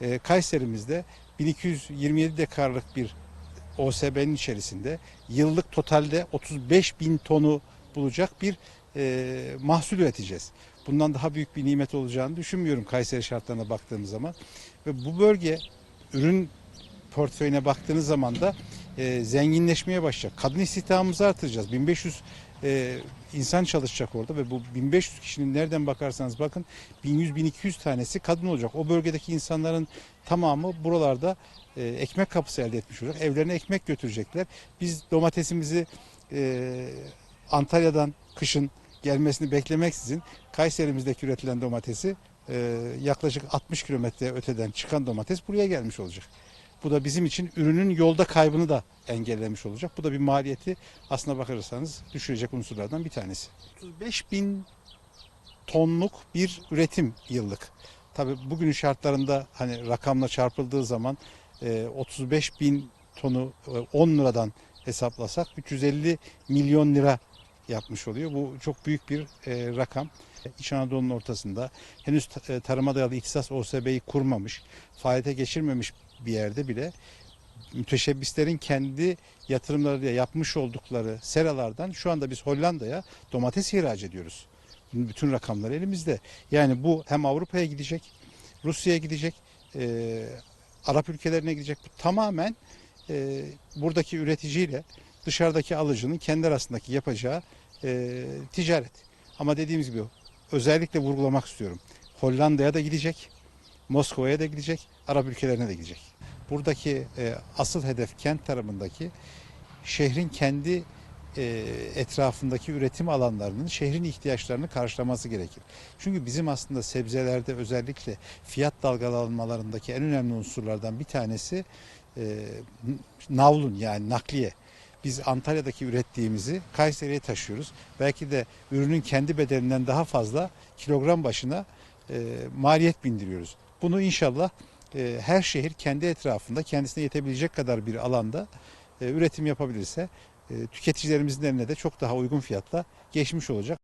E, Kayserimizde 1227 dekarlık bir OSB'nin içerisinde yıllık totalde 35 bin tonu bulacak bir e, mahsul üreteceğiz. Bundan daha büyük bir nimet olacağını düşünmüyorum Kayseri şartlarına baktığımız zaman. Ve bu bölge ürün portföyüne baktığınız zaman da e, zenginleşmeye başlayacak. Kadın istihdamımızı artıracağız. 1500 e, insan çalışacak orada ve bu 1500 kişinin nereden bakarsanız bakın 1100-1200 tanesi kadın olacak. O bölgedeki insanların tamamı buralarda e, ekmek kapısı elde etmiş olacak. Evlerine ekmek götürecekler. Biz domatesimizi e, Antalya'dan kışın gelmesini beklemeksizin Kayserimizdeki üretilen domatesi e, yaklaşık 60 kilometre öteden çıkan domates buraya gelmiş olacak. Bu da bizim için ürünün yolda kaybını da engellemiş olacak. Bu da bir maliyeti aslına bakarsanız düşürecek unsurlardan bir tanesi. 35 bin tonluk bir üretim yıllık. Tabii bugünün şartlarında hani rakamla çarpıldığı zaman e, 35 bin tonu e, 10 liradan hesaplasak 350 milyon lira yapmış oluyor. Bu çok büyük bir e, rakam. İç Anadolu'nun ortasında henüz e, tarıma dayalı ihtisas OSB'yi kurmamış, faaliyete geçirmemiş bir yerde bile müteşebbislerin kendi yatırımlarıyla yapmış oldukları seralardan şu anda biz Hollanda'ya domates ihraç ediyoruz. Bütün rakamlar elimizde. Yani bu hem Avrupa'ya gidecek, Rusya'ya gidecek, e, Arap ülkelerine gidecek. Bu tamamen e, buradaki üreticiyle dışarıdaki alıcının kendi arasındaki yapacağı e, ticaret. Ama dediğimiz gibi özellikle vurgulamak istiyorum. Hollanda'ya da gidecek, Moskova'ya da gidecek, Arap ülkelerine de gidecek. Buradaki e, asıl hedef kent tarafındaki şehrin kendi e, etrafındaki üretim alanlarının şehrin ihtiyaçlarını karşılaması gerekir. Çünkü bizim aslında sebzelerde özellikle fiyat dalgalanmalarındaki en önemli unsurlardan bir tanesi e, navlun yani nakliye. Biz Antalya'daki ürettiğimizi Kayseri'ye taşıyoruz. Belki de ürünün kendi bedelinden daha fazla kilogram başına e, maliyet bindiriyoruz. Bunu inşallah e, her şehir kendi etrafında kendisine yetebilecek kadar bir alanda e, üretim yapabilirse e, tüketicilerimizin eline de çok daha uygun fiyatla geçmiş olacak.